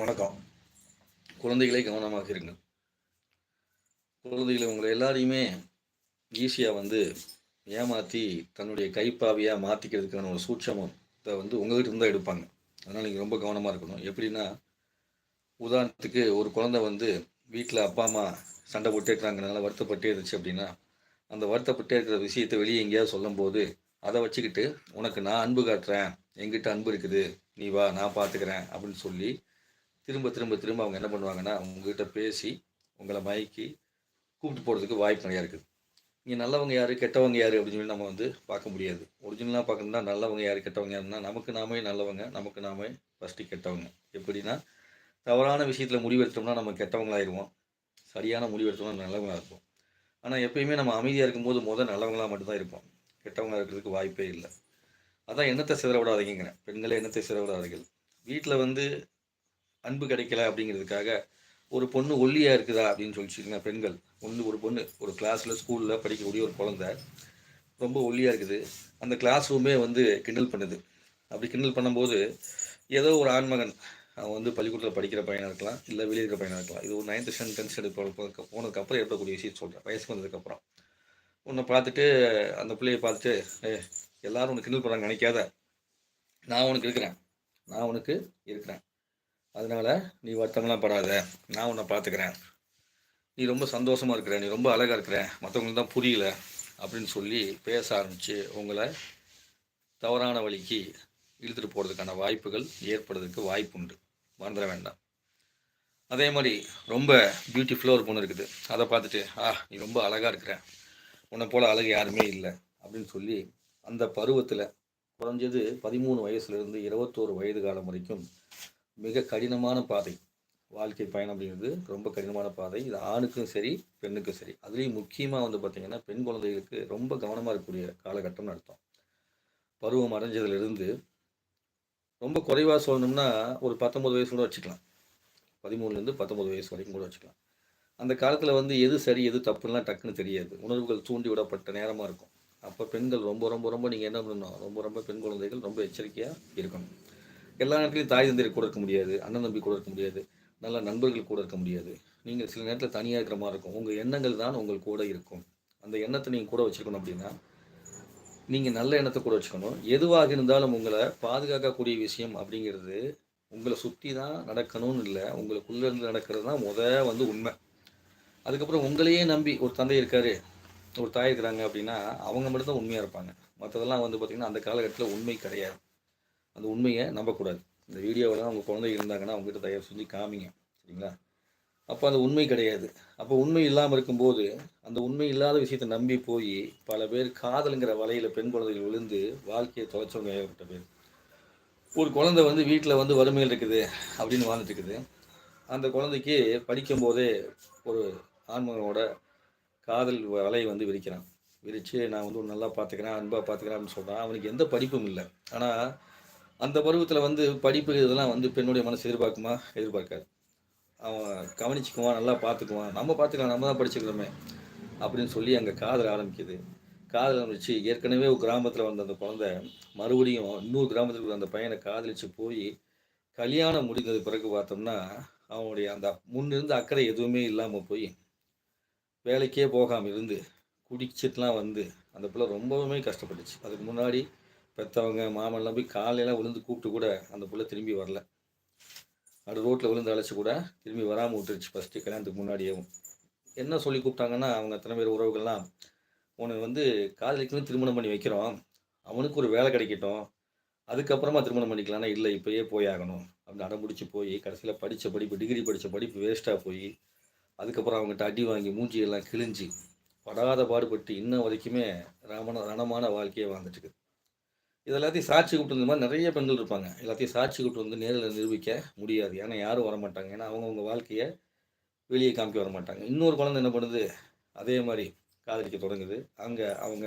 வணக்கம். குழந்தைகளை கவனமாக இருங்கள் குழந்தைகளை உங்களை எல்லாரையுமே ஈஸியாக வந்து ஏமாற்றி தன்னுடைய கைப்பாவியாக மாற்றிக்கிறதுக்கான ஒரு சூட்சமத்தை வந்து உங்கள்கிட்ட இருந்தால் எடுப்பாங்க. அதனால் நீங்கள் ரொம்ப கவனமாக இருக்கணும். எப்படின்னா உதாரணத்துக்கு ஒரு குழந்தை வந்து வீட்டில் அப்பா அம்மா சண்டை போட்டே இருக்கிறாங்கனால வருத்தப்பட்டே இருந்துச்சு அப்படின்னா அந்த வருத்தப்பட்டே இருக்கிற விஷயத்தை வெளியே எங்கேயாவது சொல்லும்போது அதை வச்சுக்கிட்டு உனக்கு நான் அன்பு காட்டுறேன். எங்கிட்ட அன்பு இருக்குது. நீ வா நான் பார்த்துக்கிறேன் அப்படின்னு சொல்லி திரும்ப திரும்ப திரும்ப அவங்க என்ன பண்ணுவாங்கன்னா உங்ககிட்ட பேசி உங்களை மயக்கி கூப்பிட்டு போகிறதுக்கு வாய்ப்பு நிறையா இருக்குது. நீங்கள் நல்லவங்க யார் கெட்டவங்க யார் அப்படின்னு சொல்லி நம்ம வந்து பார்க்க முடியாது. ஒரிஜினலாக பார்க்கணும்னா நல்லவங்க யார் கெட்டவங்க யாருன்னா நமக்கு நாமே நல்லவங்க நமக்கு நாமே ஃபஸ்ட்டு கெட்டவங்க. எப்படின்னா தவறான விஷயத்தில் முடிவெடுத்தோம்னா நம்ம கெட்டவங்களாயிருவோம். சரியான முடிவெடுத்தோம்னா நல்லவங்களாக இருப்போம் ஆனால் எப்பயுமே நம்ம அமைதியாக இருக்கும்போது முதல் நல்லவங்களாக மட்டும்தான் இருப்போம். கெட்டவங்களாக இருக்கிறதுக்கு வாய்ப்பே இல்லை. அதான் எண்ணத்தை சிதற விடாதீங்கிறேன் பெண்களை எண்ணத்தை சிதற விடாதீர்கள் வீட்டில் வந்து அன்பு கிடைக்கல அப்படிங்கிறதுக்காக ஒரு பொண்ணு ஒல்லியாக இருக்குதா அப்படின்னு சொல்லிச்சிங்கன்னா பெண்கள்? ஒன்று ஒரு பொண்ணு ஒரு கிளாஸில் ஸ்கூலில் படிக்கக்கூடிய ஒரு குழந்தை. ரொம்ப ஒல்லியாக இருக்குது. அந்த கிளாஸ் ரூமே வந்து கிண்டல் பண்ணுது. அப்படி கிண்டல் பண்ணும்போது ஏதோ ஒரு ஆண்மகன் அவன் வந்து பள்ளிக்கூடத்தில் படிக்கிற பையனாக இருக்கலாம் இல்லை வெளியே இருக்கிற பையனாக இருக்கலாம். இது ஒரு நைன்த்து ஸ்டாண்டர்ட் டென்த் ஸ்டாண்டர்ட் போனதுக்கப்புறம் ஏற்படக்கூடிய விஷயம் சொல்கிறேன் வயசுக்கு வந்ததுக்கப்புறம் உன்னை பார்த்துட்டு அந்த பிள்ளையை பார்த்துட்டு ஏ எல்லாரும் உனக்கு கிண்டல் பண்ணுறாங்க நினைக்காத. நான் உனக்கு இருக்கிறேன். நான் உனக்கு இருக்கிறேன். அதனால் நீ வருத்தம்லாம் படாத. நான் உன்னை பார்த்துக்கிறேன். நீ ரொம்ப சந்தோஷமாக இருக்கிற நீ ரொம்ப அழகாக இருக்கிற மற்றவங்களுக்கு தான் புரியல அப்படின்னு சொல்லி பேச ஆரம்பித்து உங்களை தவறான வழிக்கு இழுத்துட்டு போகிறதுக்கான வாய்ப்புகள் ஏற்படுறதுக்கு வாய்ப்பு உண்டு மறந்துட வேண்டாம். அதே மாதிரி ரொம்ப பியூட்டிஃபுல்லாக ஒரு பொண்ணு இருக்குது. அதை பார்த்துட்டு ஆ நீ ரொம்ப அழகாக இருக்கிற. உன்னை போல் அழகு யாருமே இல்லை. அப்படின்னு சொல்லி அந்த பருவத்தில் குறைஞ்சது பதிமூணு வயசுலேருந்து இருபத்தோரு வயது காலம் வரைக்கும் மிக கடினமான பாதை. வாழ்க்கை பயணம் அப்படிங்கிறது ரொம்ப கடினமான பாதை. இது ஆணுக்கும் சரி பெண்ணுக்கும் சரி. அதுலேயும் முக்கியமாக வந்து பார்த்திங்கன்னா பெண் குழந்தைகளுக்கு ரொம்ப கவனமாக இருக்கக்கூடிய காலகட்டம்னு அர்த்தம் பருவம் அடைஞ்சதுலேருந்து ரொம்ப குறைவாக சொல்லணும்னா ஒரு பத்தொம்பது வயசு கூட வச்சுக்கலாம். பதிமூணுலேருந்து பத்தொம்பது வயசு வரைக்கும் கூட வச்சுக்கலாம். அந்த காலத்தில் வந்து எது சரி எது தப்புலாம் டக்குன்னு தெரியாது. உணர்வுகள் தூண்டி விடப்பட்ட நேரமாக இருக்கும். அப்போ பெண்கள் ரொம்ப ரொம்ப ரொம்ப நீங்கள் என்ன பண்ணணும்? ரொம்ப ரொம்ப பெண் குழந்தைகள் ரொம்ப எச்சரிக்கையாக இருக்கணும். எல்லா நேரத்துலையும் தாய் தந்தையர் கூட இருக்க முடியாது அண்ணன் தம்பி கூட இருக்க முடியாது நல்ல நண்பர்கள் கூட இருக்க முடியாது. நீங்கள் சில நேரத்தில் தனியாக இருக்கிற மாதிரி இருக்கும். உங்கள் எண்ணங்கள் தான் உங்கள் கூட இருக்கும். அந்த எண்ணத்தை நீங்கள் கூட வச்சுருக்கணும் அப்படின்னா நீங்கள் நல்ல எண்ணத்தை கூட வச்சுக்கணும். எதுவாக இருந்தாலும் உங்களை பாதுகாக்கக்கூடிய விஷயம் அப்படிங்கிறது உங்களை சுற்றி தான் நடக்கணும்னு இல்லை. உங்களுக்குள்ளே இருந்து நடக்கிறது தான் முத வந்து உண்மை. அதுக்கப்புறம் உங்களையே நம்பி ஒரு தந்தை இருக்காரு ஒரு தாய் இருக்கிறாங்க அப்படின்னா அவங்க மட்டும் தான் உண்மையாக இருப்பாங்க. மற்றதெல்லாம் வந்து பார்த்திங்கன்னா அந்த காலகட்டத்தில் உண்மை கிடையாது. அந்த உண்மையை நம்பக்கூடாது. இந்த வீடியோவில் உங்கள் குழந்தை இருந்தாங்கன்னா அவங்ககிட்ட தயார் செஞ்சு காமிங்க. சரிங்களா? அப்போ அந்த உண்மை கிடையாது. அப்போ உண்மை இல்லாமல் இருக்கும்போது அந்த உண்மை இல்லாத விஷயத்தை நம்பி போய் பல பேர் காதலுங்கிற வலையில் பெண் குழந்தைகள் விழுந்து வாழ்க்கையை தொலைச்சவங்க ஏகப்பட்ட பேர். ஒரு குழந்தை வந்து வீட்டில் வந்து வறுமையில் இருக்குது அப்படின்னு வாழ்ந்துட்டு இருக்குது. அந்த குழந்தைக்கு படிக்கும் போதே ஒரு ஆண்மகனோட காதல் வலையை வந்து விரிக்கிறான். விரித்து நான் வந்து நல்லா பார்த்துக்கிறேன் அன்பாக பார்த்துக்கிறேன் அப்படின்னு சொல்கிறான் அவனுக்கு எந்த படிப்பும் இல்லை. ஆனால் அந்த பருவத்தில் வந்து படிப்பு இதெல்லாம் வந்து பெண்ணுடைய மனசு எதிர்பார்க்குமா? எதிர்பார்க்காது. அவன் கவனிச்சுக்குவான் நல்லா பார்த்துக்குவான். நம்ம பார்த்துக்கலாம் நம்ம தான் படிச்சுக்கிறோமே அப்படின்னு சொல்லி அங்கே காதல் ஆரம்பிக்குது. காதல் ஆரம்பிச்சு ஏற்கனவே ஒரு கிராமத்தில் வந்த அந்த குழந்தை மறுபடியும் இன்னொரு கிராமத்தில் அந்த பையனை காதலிச்சு போய் கல்யாணம் முடிந்தது பிறகு பார்த்தோம்னா அவனுடைய அந்த முன்னிருந்த அக்கறை எதுவுமே இல்லாமல் போய் வேலைக்கே போகாமல் இருந்து குடிச்சிட்டுலாம் வந்து அந்த பிள்ளை ரொம்பவுமே கஷ்டப்பட்டுச்சு. அதுக்கு முன்னாடி பெற்றவங்க மாமன்லாம் போய் காலையெல்லாம் விழுந்து கூப்பிட்டு கூட அந்த பிள்ளை திரும்பி வரல. நடு ரோட்டில் விழுந்து அழைச்சி கூட திரும்பி வராமல் விட்டுருச்சு ஃபஸ்ட்டு கல்யாணத்துக்கு முன்னாடியேவும் என்ன சொல்லி கூப்பிட்டாங்கன்னா அவங்க அத்தனை பேர் உறவுகள்லாம் உனக்கு வந்து காதலிக்கணும் திருமணம் பண்ணி வைக்கிறோம். அவனுக்கு ஒரு வேலை கிடைக்கட்டும். அதுக்கப்புறமா திருமணம் பண்ணிக்கலாம்னா இல்லை இப்போயே போய் ஆகணும். அப்படின்னு அடம்பிடிச்சி போய் கடைசியில் படித்த படிப்பு டிகிரி படித்த படிப்பு வேஸ்ட்டாக போய் அதுக்கப்புறம் அவங்ககிட்ட அடி வாங்கி மூஞ்சியெல்லாம் கிழிஞ்சு படாத பாடுபட்டு இன்ன வரைக்குமே ரமண ரணமான வாழ்க்கையை வாழ்ந்துட்டு இது எல்லாத்தையும் சாட்சி கூப்பிட்டு இந்த மாதிரி நிறைய பெண்கள் இருப்பாங்க. எல்லாத்தையும் சாட்சி கூப்பிட்டு வந்து நேரில் நிரூபிக்க முடியாது. ஏன்னா யாரும் வர மாட்டாங்க ஏன்னா அவங்கவுங்க வாழ்க்கையை வெளியே காமிக்க வர மாட்டாங்க இன்னொரு குழந்தை என்ன பண்ணுது? அதே மாதிரி காதலிக்க தொடங்குது. அங்கே அவங்க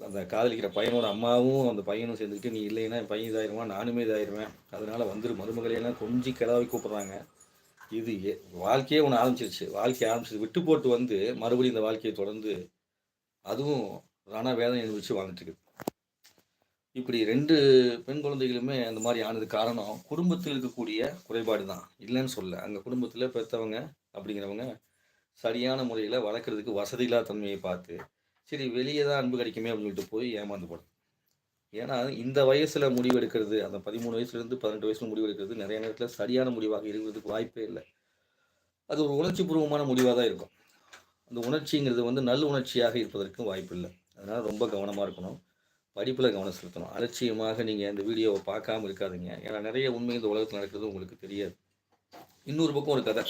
அந்த காதலிக்கிற பையனோட அம்மாவும் அந்த பையனும் சேர்ந்துக்கிட்டு நீ இல்லைன்னா என் பையன் இதாயிருவான் நானுமே இதாயிருவேன். அதனால் வந்துரு மருமகளையெல்லாம் கொஞ்சம் கிளவி கூப்பிட்றாங்க. இது வாழ்க்கையே ஒன்று ஆரம்பிச்சிருச்சு. வாழ்க்கையை ஆரம்பிச்சிது விட்டு போட்டு வந்து மறுபடியும் இந்த வாழ்க்கையை தொடர்ந்து அதுவும் ரண வேதனை அனுபவிச்சு வாழ்ந்துட்டு இருக்குது. இப்படி ரெண்டு பெண் குழந்தைகளுமே அந்த மாதிரி ஆனது காரணம், குடும்பத்தில் இருக்கக்கூடிய குறைபாடு தான். இல்லைன்னு சொல்ல அங்கே குடும்பத்தில் பெற்றவங்க அப்படிங்கிறவங்க, சரியான முறையில் வளர்க்குறதுக்கு வசதி இல்லாத பார்த்து, சரி வெளியே தான் அன்பு கிடைக்குமே அப்படின்னு சொல்லிட்டு போய் ஏமாந்து போடும் ஏன்னா, இந்த வயசில் முடிவெடுக்கிறது அந்த 13 வயசுலேருந்து பதினெட்டு வயசில் முடிவெடுக்கிறது நிறைய நேரத்தில் சரியான முடிவாக இருக்கிறதுக்கு வாய்ப்பே இல்லை அது ஒரு உணர்ச்சி பூர்வமான முடிவாக தான் இருக்கும். அந்த உணர்ச்சிங்கிறது வந்து நல்ல உணர்ச்சியாக இருப்பதற்கும் வாய்ப்பு இல்லை அதனால் ரொம்ப கவனமாக இருக்கணும். படிப்பில் கவனம் செலுத்தணும். அலட்சியமாக நீங்கள் இந்த வீடியோவை பார்க்காம இருக்காதீங்க. ஏன்னா நிறைய உண்மை இந்த உலகத்தில் நடக்கிறது உங்களுக்கு தெரியாது. இன்னொரு பக்கம் ஒரு கதை.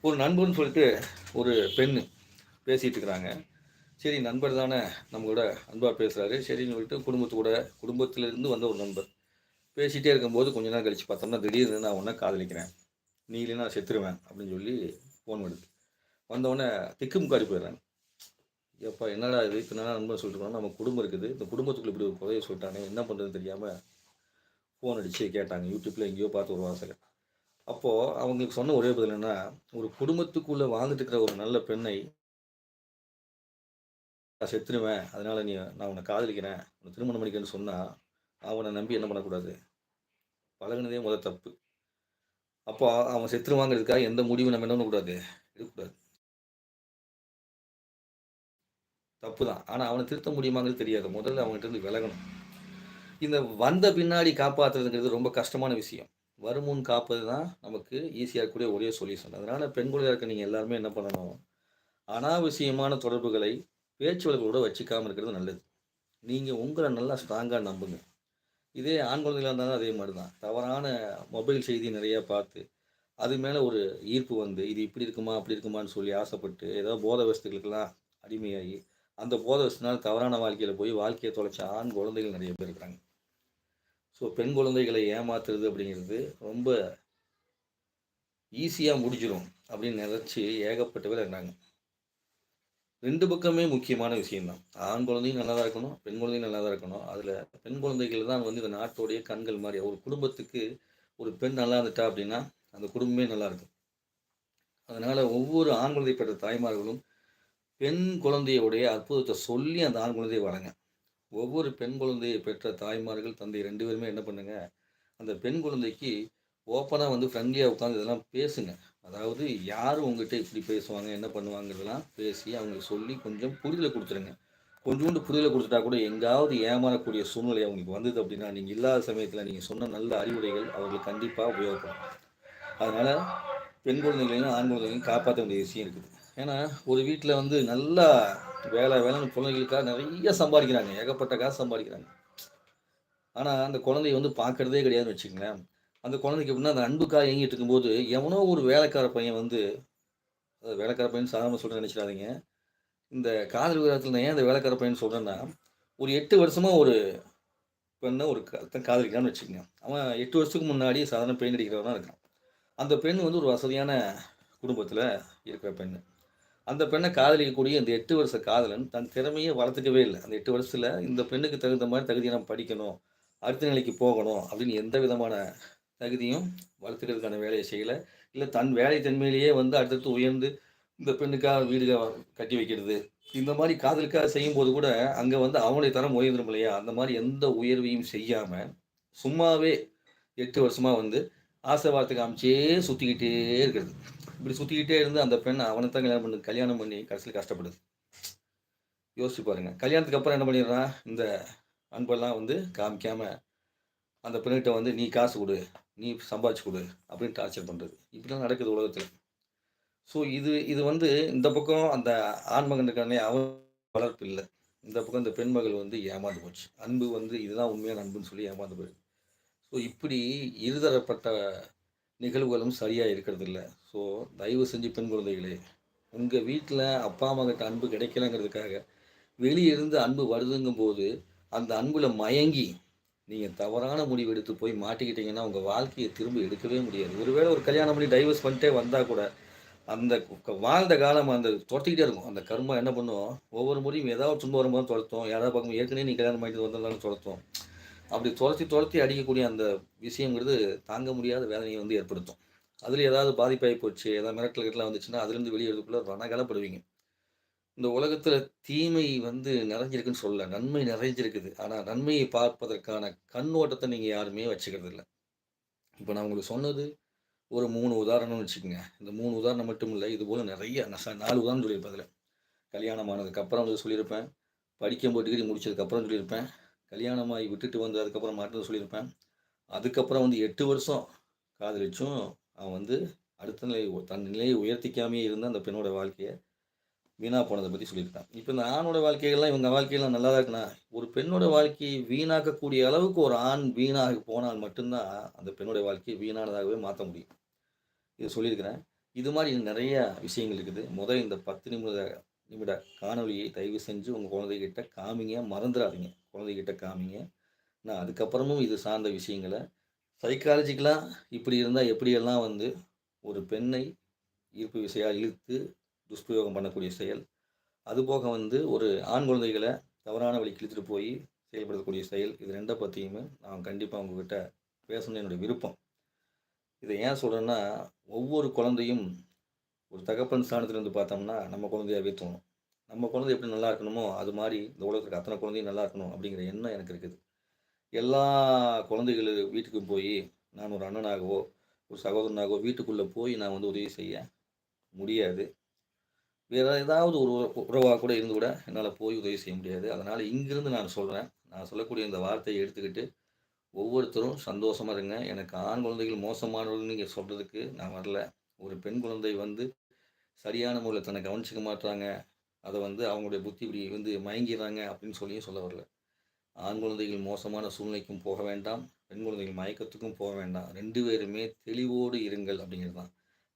ஒரு நண்பர்னு சொல்லிட்டு ஒரு பெண் பேசிகிட்டு இருக்கிறாங்க. சரி நண்பர் தானே நம்ம கூட அன்பாக பேசுகிறாரு சரின்னு சொல்லிட்டு குடும்பத்து கூட குடும்பத்திலிருந்து வந்த ஒரு நண்பர். பேசிகிட்டே இருக்கும்போது கொஞ்ச நேரம் கழித்து பார்த்தோம்னா, திடீர்னு நான் உன்ன காதலிக்கிறேன். நீ இல்லைன்னா செத்துருவேன் அப்படின்னு சொல்லி ஃபோன் வருது. வந்தவுடனே திக்குமுக்காடி போயிடுறாங்க. எப்பா என்னடா இது? இத்தனை நாளா நண்பன் சொல்லிட்டு நம்ம குடும்பம் இருக்குது. இந்த குடும்பத்துக்குள்ள இப்படி ஒரு புதைய சொல்லிட்டானே! என்ன பண்ணுறதுன்னு தெரியாமல் ஃபோன் அடிச்சு கேட்டாங்க. யூடியூப்பில் எங்கேயோ பார்த்து ஒரு வாசகம். அப்போது அவங்களுக்கு சொன்ன ஒரே பதில் என்னன்னா, ஒரு குடும்பத்துக்குள்ளே வாழ்ந்துட்டு இருக்கிற ஒரு நல்ல பெண்ணை நான் செத்துருவேன். அதனால் நீ நான் உன்னை காதலிக்கிறேன். உன்னை திருமணம் பண்ணிக்கிறேன்னு சொன்னால் அவனை நம்பி என்ன பண்ணக்கூடாது? பழகுனதே முதல் தப்பு. அப்போ அவன் செத்துருவாங்கிறதுக்காக எந்த முடிவும் நம்ம என்ன பண்ணக்கூடாது? எடுக்கக்கூடாது. தப்பு தான். ஆனால் அவனை திருத்த முடியுமாங்கிறது தெரியாது. முதல்ல அவன்கிட்ட இருந்து விலகணும். இந்த வந்த பின்னாடி காப்பாற்றுறதுங்கிறது ரொம்ப கஷ்டமான விஷயம். வருமுன் காப்பது தான் நமக்கு ஈஸியாக இருக்கக்கூடிய ஒரே சொல்யூஷன். அதனால பெண் குழந்தையாக இருக்க நீங்கள் எல்லாருமே என்ன பண்ணணும்? அனாவசியமான தொடர்புகளை பேச்சு வழக்கோடு வச்சுக்காமல் இருக்கிறது நல்லது. நீங்கள் உங்களை நல்லா ஸ்ட்ராங்காக நம்புங்க. இதே ஆண் குழந்தைகளாக இருந்தாலும் அதே மாதிரி தான். தவறான மொபைல் செய்தி நிறையா பார்த்து, அது மேலே ஒரு ஈர்ப்பு வந்து, இது இப்படி இருக்குமா? அப்படி இருக்குமான்னு சொல்லி ஆசைப்பட்டு, ஏதோ போத வசதிகளுக்கெல்லாம் அடிமையாகி, அந்த போதை வஸ்துனால தவறான வாழ்க்கையில் போய் வாழ்க்கையை தொலைச்ச ஆண் குழந்தைகள் நிறைய பேர் இருக்கிறாங்க. ஸோ பெண் குழந்தைகளை ஏமாத்துறது அப்படிங்கிறது ரொம்ப ஈஸியாக முடிஞ்சிடும் அப்படின்னு நினச்சி ஏகப்பட்ட பேர் இருக்கிறாங்க. ரெண்டு பக்கமே முக்கியமான விஷயம் தான். ஆண் குழந்தையும் நல்லா தான் இருக்கணும். பெண் குழந்தையும் நல்லா தான் இருக்கணும். அதில் பெண் குழந்தைகள் தான் வந்து இந்த நாட்டுடைய கண்கள் மாதிரி ஒரு குடும்பத்துக்கு ஒரு பெண் நல்லா இருந்துட்டா அப்படின்னா, அந்த குடும்பமே நல்லா இருக்கும். அதனால் ஒவ்வொரு ஆண் குழந்தை பெற்ற தாய்மார்களும், பெண் குழந்தையுடைய அற்புதத்தை சொல்லி அந்த ஆண் குழந்தையை வளங்க. ஒவ்வொரு பெண் குழந்தையை பெற்ற தாய்மார்கள், தந்தை ரெண்டு பேருமே என்ன பண்ணுங்க, அந்த பெண் குழந்தைக்கு ஓப்பனாக வந்து ஃப்ரெண்ட்லியாக உட்காந்து இதெல்லாம் பேசுங்க. அதாவது யார் உங்ககிட்ட இப்படி பேசுவாங்க, என்ன பண்ணுவாங்கிறதெல்லாம் பேசி அவங்களுக்கு சொல்லி கொஞ்சம் புரிதலை கொடுத்துருங்க கொஞ்சூண்டு புரிதலை கொடுத்துட்டா கூட எங்காவது ஏமாறக்கூடிய சூழ்நிலை அவங்களுக்கு வந்தது அப்படின்னா, நீங்கள் இல்லாத சமயத்தில் நீங்கள் சொன்ன நல்ல அறிவுரைகள் அவர்களுக்கு கண்டிப்பாக உபயோகப்படும். அதனால் பெண் குழந்தைகளையும், ஆண் குழந்தைகளையும் காப்பாற்ற வேண்டிய விஷயம் இருக்குது. ஏன்னா, ஒரு வீட்டில் வந்து நல்லா வேலை வேலைன்னு குழந்தைகளுக்காக நிறைய சம்பாதிக்கிறாங்க ஏகப்பட்ட காசு சம்பாதிக்கிறாங்க ஆனால் அந்த குழந்தைய வந்து பார்க்குறதே கிடையாதுன்னு வச்சுக்கங்களேன். அந்த குழந்தைக்கு எப்படின்னா, அந்த அன்புக்காக இயங்கிட்டு இருக்கும்போது, எவனோ ஒரு வேலைக்கார பையன் வந்து வேலைக்கார பையன் சாதாரண சொல்ல நினச்சிடாதீங்க இந்த காதல் விவரத்தில் நான் ஏன் இந்த வேலைக்கார பையன் சொல்கிறேன்னா ஒரு எட்டு வருஷமாக ஒரு பெண்ணை ஒரு காதலிக்கிறான்னு வச்சுக்கோங்க அவன் எட்டு வருஷத்துக்கு முன்னாடி சாதாரண பெயிண்ட் அடிக்கிறவனா இருக்கான். அந்த பெண் வந்து ஒரு வசதியான குடும்பத்தில் இருக்கிற பெண்ணு. அந்த பெண்ணை காதலிக்கக்கூடிய இந்த எட்டு வருஷ காதலன் தன் திறமையை வளர்த்துக்கவே இல்லை அந்த எட்டு வருஷத்தில் இந்த பெண்ணுக்கு தகுந்த மாதிரி தகுதியை நம்ம படிக்கணும், அடுத்த நிலைக்கு போகணும் அப்படின்னு எந்த விதமான தகுதியும் வளர்த்துக்கிறதுக்கான வேலையை செய்யலை இல்லை தன் வேலை தன்மையிலேயே வந்து அடுத்தடுத்து உயர்ந்து, இந்த பெண்ணுக்காக வீடுக கட்டி வைக்கிறது. இந்த மாதிரி காதலுக்காக செய்யும்போது கூட, அங்கே வந்து அவனுடைய தரம் உயர்ந்துரும் இல்லையா? அந்த மாதிரி எந்த உயர்வையும் செய்யாமல் சும்மாவே எட்டு வருஷமாக வந்து ஆசை வார்த்தை காமிச்சே சுற்றிக்கிட்டே இருக்கிறது. இப்படி சுற்றிக்கிட்டே இருந்து அந்த பெண் அவனை தான் கல்யாணம் பண்ணி கல்யாணம் பண்ணி கடைசியில் கஷ்டப்படுது. யோசிச்சு பாருங்க. கல்யாணத்துக்கு அப்புறம் என்ன பண்ணிடுறான், இந்த அன்பெல்லாம் வந்து காமிக்காம, அந்த பெண்ணுகிட்ட வந்து "நீ காசு கொடு நீ சம்பாதிச்சு கொடு அப்படின்னு டார்ச்சர் பண்ணுறது இப்படிலாம் நடக்குது உலகத்தில் ஸோ இது இது வந்து இந்த பக்கம் அந்த ஆண் இருக்கானே, அவன் வளர்ப்பு இல்லை இந்த பக்கம் இந்த பெண் மகள் வந்து ஏமாந்து போச்சு. அன்பு வந்து இதுதான் உண்மையான அன்புன்னு சொல்லி ஏமாந்து போயிடுது ஸோ இப்படி இருதரப்பட்ட நிகழ்வுகளும் சரியாக இருக்கிறதில்ல. ஸோ தயவு செஞ்சு பெண் குழந்தைகளே, உங்கள் வீட்டில் அப்பா, அம்மா கிட்ட அன்பு கிடைக்கலங்கிறதுக்காக, வெளியிருந்து இருந்து அன்பு வருதுங்கும்போது, அந்த அன்புல மயங்கி, நீங்கள் தவறான முடிவு எடுத்து போய் மாட்டிக்கிட்டீங்கன்னா, உங்கள் வாழ்க்கையை திரும்ப எடுக்கவே முடியாது. ஒருவேளை ஒரு கல்யாணம் பண்ணி டைவர்ஸ் பண்ணிட்டே வந்தால் கூட, அந்த வாழ்ந்த காலம் அந்த தொடத்திக்கிட்டே இருக்கும். அந்த கர்மா என்ன பண்ணும், ஒவ்வொரு முறையும் ஏதாவது துன்பம் வரும்போது தொரத்தும். யாராவது பார்க்கும்போது ஏற்கனவே நீ கல்யாணம் பண்ணிட்டு வந்தாலும் தொரத்தும். அப்படி துரத்தி துரத்தி அடிக்கக்கூடிய அந்த விஷயங்கிறது தாங்க முடியாத வேதனையை வந்து ஏற்படுத்தும். அதில் ஏதாவது பாதிப்பாகி போச்சு, ஏதாவது மிரட்டல் கிட்டலாம் வந்துச்சுன்னா, அதுலேருந்து வெளியேறதுக்குள்ளே ரணகலப்படுவீங்க. இந்த உலகத்தில் தீமை வந்து நிறைஞ்சிருக்குன்னு சொல்லல. நன்மை நிறைஞ்சிருக்குது. ஆனால் நன்மையை பார்ப்பதற்கான கண்ணோட்டத்தை நீங்கள் யாருமே வச்சுக்கிறது இல்லை இப்போ நான் உங்களுக்கு சொன்னது ஒரு மூணு உதாரணம்னு வச்சுக்கோங்க இந்த மூணு உதாரணம் மட்டும் இல்லை இது போல் நிறைய நாலு உதாரணம் சொல்லியிருப்பேன் அதில் கல்யாணம் ஆனதுக்கப்புறம் வந்து சொல்லியிருப்பேன். படிக்கும்போது டிகிரி முடிச்சதுக்கப்புறம் சொல்லியிருப்பேன். கல்யாணமாகி விட்டுட்டு வந்து அதுக்கப்புறம் மாற்றம் சொல்லியிருப்பேன். அதுக்கப்புறம் வந்து எட்டு வருஷம் காதலிச்சும் அவன் வந்து அடுத்த நிலை தன் நிலையை உயர்த்திக்காமையே இருந்த அந்த பெண்ணோட வாழ்க்கையை வீணா போனதை பற்றி சொல்லியிருக்கான் இப்போ இந்த ஆணோட வாழ்க்கைகள்லாம் இவங்க வாழ்க்கையெல்லாம் நல்லா தான் இருக்குண்ணா ஒரு பெண்ணோட வாழ்க்கையை வீணாக்கக்கூடிய அளவுக்கு ஒரு ஆண் வீணாக போனால் மட்டும்தான் அந்த பெண்ணோட வாழ்க்கையை வீணானதாகவே மாற்ற முடியும். இது சொல்லியிருக்கிறேன். இது மாதிரி நிறைய விஷயங்கள் இருக்குது. முதல் இந்த 10 நிமிட நிமிட காணொளியை தயவு செஞ்சு உங்கள் குழந்தைகிட்ட காமிங்க. மறந்துடாதீங்க குழந்தைகிட்ட காமிங்க. நான் அதுக்கப்புறமும் இது சார்ந்த விஷயங்கள சைக்காலஜிக்கலாக இப்படி இருந்தால் எப்படியெல்லாம் வந்து ஒரு பெண்ணை ஈர்ப்பு விசையாக இழுத்து துஷ்பிரயோகம் பண்ணக்கூடிய செயல். அதுபோக வந்து ஒரு ஆண் குழந்தைகளை தவறான வழிக்கு இழுத்துட்டு போய் செயல்படுத்தக்கூடிய செயல். இது ரெண்டை பற்றியுமே நான் கண்டிப்பாக உங்ககிட்ட பேசணும்னு என்னுடைய விருப்பம். இதை ஏன் சொல்கிறேன்னா ஒவ்வொரு குழந்தையும் ஒரு தகப்பன் ஸ்தானத்துல இருந்து பார்த்தோம்னா, நம்ம குழந்தையாவே தோணும். நம்ம குழந்தை எப்படி நல்லா இருக்கணுமோ, அது மாதிரி இந்த உலகத்துக்கு அத்தனை குழந்தையும் நல்லா இருக்கணும் அப்படிங்கிற எண்ணம் எனக்கு இருக்குது. எல்லா குழந்தைகள் வீட்டுக்கும் போய் நான் ஒரு அண்ணனாகவோ, ஒரு சகோதரனாகவோ வீட்டுக்குள்ளே போய் நான் வந்து உதவி செய்ய முடியாது. வேறு ஏதாவது ஒரு உறவாக கூட இருந்து கூட என்னால் போய் உதவி செய்ய முடியாது. அதனால் இங்கிருந்து நான் சொல்கிறேன் நான் சொல்லக்கூடிய இந்த வார்த்தையை எடுத்துக்கிட்டு ஒவ்வொருத்தரும் சந்தோஷமாக இருங்க. எனக்கு ஆண் குழந்தைகள் மோசமானவர்கள்னு நீங்கள் சொல்கிறதுக்கு நான் வரல. ஒரு பெண் குழந்தை வந்து சரியான முறையில் தன்னை கவனிச்சிக்க மாட்றாங்க. அதை வந்து அவங்களுடைய புத்தி இப்படி வந்து மயங்கிறாங்க அப்படின்னு சொல்லியும் சொல்ல வரல. ஆண் குழந்தைகள் மோசமான சூழ்நிலைக்கும் போக வேண்டாம். பெண் குழந்தைகள் மயக்கத்துக்கும் போக வேண்டாம். ரெண்டு பேருமே தெளிவோடு இருங்கள் அப்படிங்கிறது தான்.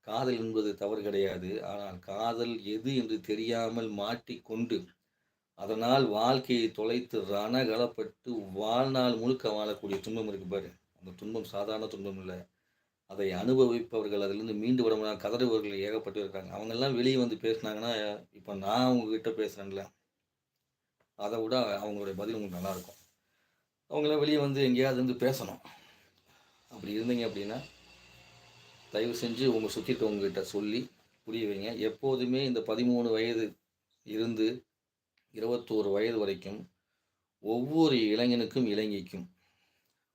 காதல் என்பது தவறு கிடையாது. ஆனால் காதல் எது என்று தெரியாமல் மாட்டிக்கொண்டு, அதனால் வாழ்க்கையை தொலைத்து ரணகளப்பட்டு வாழ்நாள் முழுக்க வாழக்கூடிய துன்பம் இருக்கு பாரு. அந்த துன்பம் சாதாரண துன்பம் இல்லை அதை அனுபவிப்பவர்கள் அதிலிருந்து மீண்டு வர முடியாம கதறுபவர்கள் ஏகப்பட்டு இருக்காங்க. அவங்கெல்லாம் வெளியே வந்து பேசுனாங்கன்னா, இப்போ நான் உங்ககிட்ட பேசுகிறேன்ல அதை விட அவங்களுடைய பதில் உங்களுக்கு நல்லாயிருக்கும் அவங்களாம் வெளியே வந்து எங்கேயாவது வந்து பேசணும். அப்படி இருந்தீங்க அப்படின்னா, தயவு செஞ்சு உங்கள் சுத்தி இருக்கவங்ககிட்ட சொல்லி புரிய வைங்க. எப்போதுமே இந்த 13 வயது இருந்து 21 வயது வரைக்கும் ஒவ்வொரு இளைஞனுக்கும், இளைஞிக்கும்,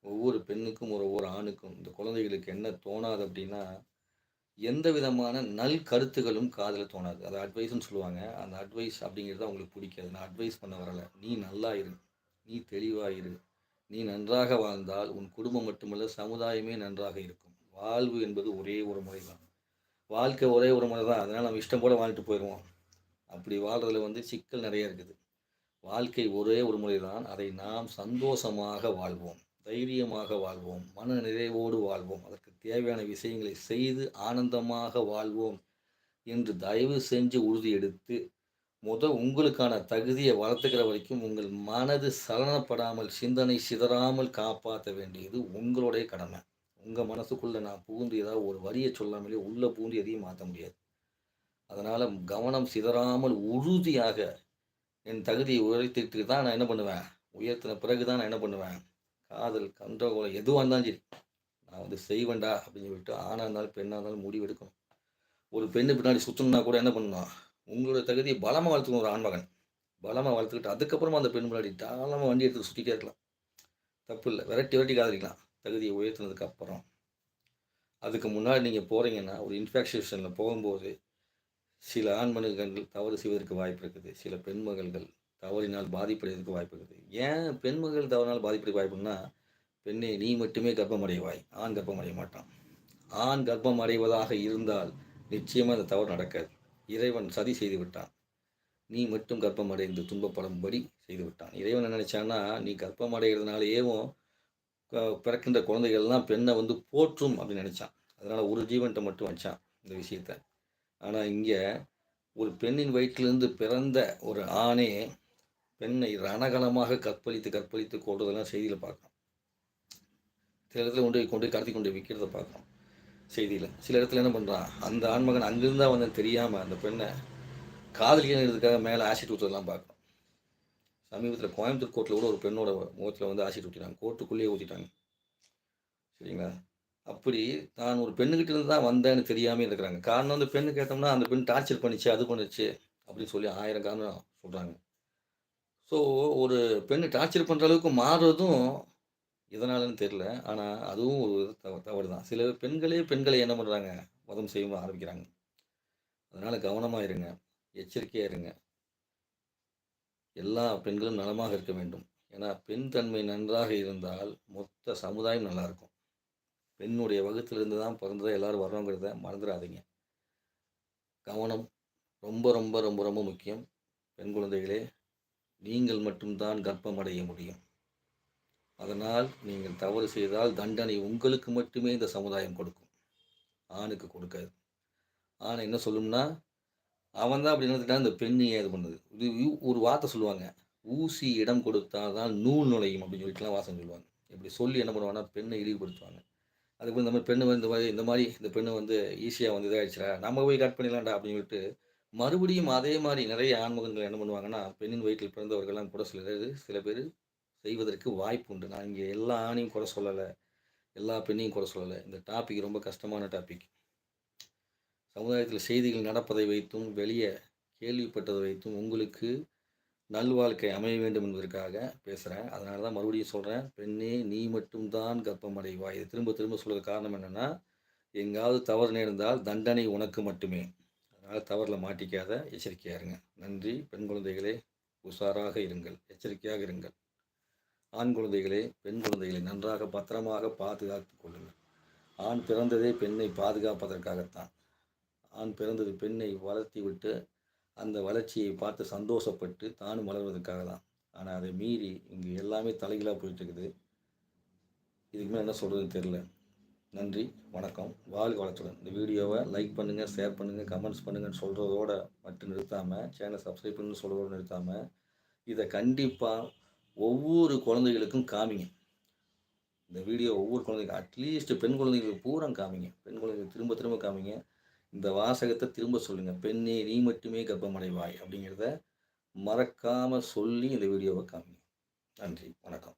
ஒவ்வொரு பெண்ணுக்கும், ஒரு ஒவ்வொரு ஆணுக்கும் இந்த குழந்தைகளுக்கு என்ன தோணாது அப்படின்னா, எந்த விதமான நல் கருத்துகளும் காதில் தோணாது. அதை அட்வைஸ்ன்னு சொல்லுவாங்க. அந்த அட்வைஸ் அப்படிங்கிறது அவங்களுக்கு பிடிக்காது. நான் அட்வைஸ் பண்ண வரல. நீ நல்லா இரு. நீ தெளிவாயிரு நீ நன்றாக வாழ்ந்தால் உன் குடும்பம் மட்டுமல்ல, சமுதாயமே நன்றாக இருக்கும். வாழ்வு என்பது ஒரே ஒரு முறை தான். வாழ்க்கை ஒரே ஒரு முறை தான். அதனால் நம்ம இஷ்டம் கூட வாழ்ந்துட்டு போயிடுவோம் அப்படி வாழ்றதுல வந்து சிக்கல் நிறைய இருக்குது. வாழ்க்கை ஒரே ஒரு முறை தான். அதை நாம் சந்தோஷமாக வாழ்வோம். தைரியமாக வாழ்வோம். மன நிறைவோடு வாழ்வோம். அதற்கு தேவையான விஷயங்களை செய்து ஆனந்தமாக வாழ்வோம் என்று தயவு செஞ்சு உறுதி எடுத்து, மொத உங்களுக்கான தகுதியை வளர்த்துக்கிற வரைக்கும் உங்கள் மனது சலனப்படாமல், சிந்தனை சிதறாமல் காப்பாற்ற வேண்டியது உங்களுடைய கடமை. உங்கள் மனசுக்குள்ளே நான் பூந்து ஏதாவது ஒரு வரியை சொல்லாமலே உள்ளே பூந்து எதையும் மாற்ற முடியாது. அதனால் கவனம் சிதறாமல் உறுதியாக என் தகுதியை உயர்த்திட்டு தான் நான் என்ன பண்ணுவேன், உயர்த்தின பிறகு தான் நான் என்ன பண்ணுவேன், காதல், கந்தகோலம் எதுவாக இருந்தாலும் சரி, நான் வந்து செய்வேண்டா அப்படின்னு சொல்லிட்டு ஆணாக இருந்தாலும், பெண்ணாக இருந்தாலும் முடிவு எடுக்கணும். ஒரு பெண்ணு பின்னாடி சுற்றணும்னா கூட என்ன பண்ணணும், உங்களோட தகுதியை பலமாக வளர்த்துக்கணும் ஒரு ஆண்மகன். பலமாக வளர்த்துக்கிட்டு அதுக்கப்புறமா அந்த பெண் முன்னாடி தாராளமாக வண்டி எடுத்து சுற்றிட்டே இருக்கலாம். தப்பு இல்லை விரட்டி விரட்டி காதலிக்கலாம். தகுதியை உயர்த்தினதுக்கு அப்புறம். அதுக்கு முன்னாடி நீங்கள் போகிறீங்கன்னா ஒரு இன்ஃபாக்சுவேஷன்ல போகும்போது, சில ஆண்மகன்கள் தவறு செய்வதற்கு வாய்ப்பு இருக்குது. சில பெண்மகள்கள் தவறினால் பாதிப்படைவதற்கு வாய்ப்பு இருக்குது. ஏன் பெண்மகள் தவறினால் பாதிப்படைய வாய்ப்புன்னா, பெண்ணே நீ மட்டுமே கர்ப்பம் அடைவாய். ஆண் கர்ப்பம் அடைய மாட்டான். ஆண் கர்ப்பம் அடைவதாக இருந்தால், நிச்சயமாக அந்த தவறு நடக்காது. இறைவன் சதி செய்து விட்டான். நீ மட்டும் கர்ப்பம் அடைந்து துன்பப்படும்படி செய்து விட்டான். இறைவன் என்ன நினைச்சான்னா, நீ கர்ப்பம் அடைகிறதுனாலேயும் பிறக்கின்ற குழந்தைகள்லாம் பெண்ணை வந்து போற்றும் அப்படின்னு நினச்சான் அதனால் ஒரு ஜீவன்ட்ட மட்டும் வச்சான் இந்த விஷயத்த. ஆனால் இங்கே ஒரு பெண்ணின் வயிற்றிலிருந்து பிறந்த ஒரு ஆணே, பெண்ணை ரணகணமாக கற்பழித்து கற்பழித்து கொல்றதெல்லாம் செய்தியில் பார்க்கிறோம். சில இடத்துல கொண்டு போய் கொண்டு போய் கடத்தி கொண்டு போய் விக்கிறத செய்தியில் சில இடத்துல என்ன பண்ணுறான் அந்த ஆண்மகன் அங்கிருந்தா தான் தெரியாமல் அந்த பெண்ணை காதலிக்கிறதுக்காக மேலே ஆசிட் ஊற்றுறதெல்லாம் பார்க்கிறோம். சமீபத்தில் கோயம்புத்தூர் கோர்ட்டில் கூட ஒரு பெண்ணோட முகத்தில் வந்து ஆசிட் ஊற்றிட்டாங்க கோர்ட்டுக்குள்ளேயே ஊற்றிட்டாங்க சரிங்களா? அப்படி தான் ஒரு பெண்ணுகிட்ட இருந்து தான் வந்தேன்னு தெரியாமயே இருக்கிறாங்க. காரணம் அந்த பெண்ணு கேட்டோம்னா, அந்த பெண் டார்ச்சர் பண்ணிச்சு, அது பண்ணிச்சு அப்படின்னு சொல்லி ஆயிரம் காரணம் சொல்கிறாங்க ஸோ ஒரு பெண்ணு டார்ச்சர் பண்ணுற அளவுக்கு மாறுறதும் இதனாலன்னு தெரில ஆனால் அதுவும் ஒரு தவ தவறு தான் சில பெண்களே பெண்களை என்ன பண்ணுறாங்க மதம் செய்ய ஆரம்பிக்கிறாங்க. அதனால் கவனமாக இருங்க. எச்சரிக்கையாக இருங்க. எல்லா பெண்களும் நலமாக இருக்க வேண்டும். ஏன்னா பெண் தன்மை நன்றாக இருந்தால் மொத்த சமுதாயம் நல்லாயிருக்கும். பெண்ணுடைய வகுத்திலிருந்து தான் பிறந்ததை எல்லாரும் வரணுங்கிறத மறந்துடாதீங்க கவனம் ரொம்ப ரொம்ப ரொம்ப ரொம்ப முக்கியம். பெண் குழந்தைகளே நீங்கள் மட்டும்தான் கர்ப்பமடைய முடியும். அதனால் நீங்கள் தவறு செய்தால் தண்டனை உங்களுக்கு மட்டுமே இந்த சமுதாயம் கொடுக்கும். ஆணுக்கு கொடுக்காது. ஆனால் என்ன சொல்லும்னா அவன் தான் அப்படி நினைத்துட்டா இந்த பெண்ணையே இது பண்ணுது. இது ஒரு வார்த்தை சொல்லுவாங்க. ஊசி இடம் கொடுத்தா தான் நூல் நுழையும் அப்படின்னு சொல்லிட்டுலாம் வாசம் சொல்லுவாங்க. இப்படி சொல்லி என்ன பண்ணுவாங்கன்னா பெண்ணை இழிவுபடுத்துவாங்க. அதுக்கு இந்த மாதிரி பெண்ணு வந்து இந்த மாதிரி இந்த மாதிரி இந்த பெண்ணு வந்து ஈஸியாக வந்து இதாகிடுச்சுடா நம்ம போய் கட் பண்ணிடலாம்டா அப்படின்னு சொல்லிட்டு மறுபடியும் அதே மாதிரி நிறைய ஆண்மகன்கள் என்ன பண்ணுவாங்கன்னா பெண்ணின் வயிற்றில் பிறந்தவர்கள்லாம் கூட சில சில பேர் செய்வதற்கு வாய்ப்பு உண்டு. நான் இங்கே எல்லா ஆணையும் குறை சொல்லலை. எல்லா பெண்ணையும் குறை சொல்லலை. இந்த டாபிக் ரொம்ப கஷ்டமான டாபிக் சமுதாயத்தில் செய்திகள் நடப்பதை வைத்தும் வெளியே கேள்விப்பட்டதை வைத்தும் உங்களுக்கு நல்வாழ்க்கை அமைய வேண்டும் என்பதற்காக பேசுகிறேன் அதனால தான் மறுபடியும் சொல்கிறேன் பெண்ணே நீ மட்டும்தான் கர்ப்பம் அடைவாய். இது திரும்ப திரும்ப சொல்கிற காரணம் என்னென்னா எங்காவது தவறு நேர்ந்தால் தண்டனை உனக்கு மட்டுமே. அதனால் தவறில் மாட்டிக்காத எச்சரிக்கையாக இருங்க. நன்றி. பெண் குழந்தைகளே உஷாராக இருங்கள். எச்சரிக்கையாக இருங்கள். ஆண் குழந்தைகளே பெண் குழந்தைகளை நன்றாக பத்திரமாக பாதுகாத்து கொள்ளுங்கள். ஆண் பிறந்ததே பெண்ணை பாதுகாப்பதற்காகத்தான். ஆண் பிறந்தது பெண்ணை வளர்த்தி விட்டு அந்த வளர்ச்சியை பார்த்து சந்தோஷப்பட்டு தானும் வளர்வதற்காக தான் ஆனால் அதை மீறி இங்கே எல்லாமே தலைகீழாக போயிட்டு இருக்குது இதுக்கு மேலே என்ன சொல்கிறதுன்னு தெரில நன்றி வணக்கம். வாழ்க வளத்துடன். இந்த வீடியோவை லைக் பண்ணுங்கள் ஷேர் பண்ணுங்கள் கமெண்ட்ஸ் பண்ணுங்கன்னு சொல்கிறதோட மட்டும் நிறுத்தாமல் சேனலை சப்ஸ்கிரைப் பண்ணு சொல்கிறதோடு நிறுத்தாமல் இதை கண்டிப்பாக ஒவ்வொரு குழந்தைகளுக்கும் காமிங்க. இந்த வீடியோ ஒவ்வொரு குழந்தைக்கும் அட்லீஸ்ட் பெண் குழந்தைகளுக்கு பூரா காமிங்க. பெண் குழந்தைகளுக்கு திரும்ப திரும்ப காமிங்க. இந்த வாசகத்தை திரும்ப சொல்லுங்கள் பெண்ணே நீ மட்டுமே கர்ப்பமடைவாய் அப்படிங்கிறத மறக்காமல் சொல்லி இந்த வீடியோவை காமிங்க. நன்றி வணக்கம்.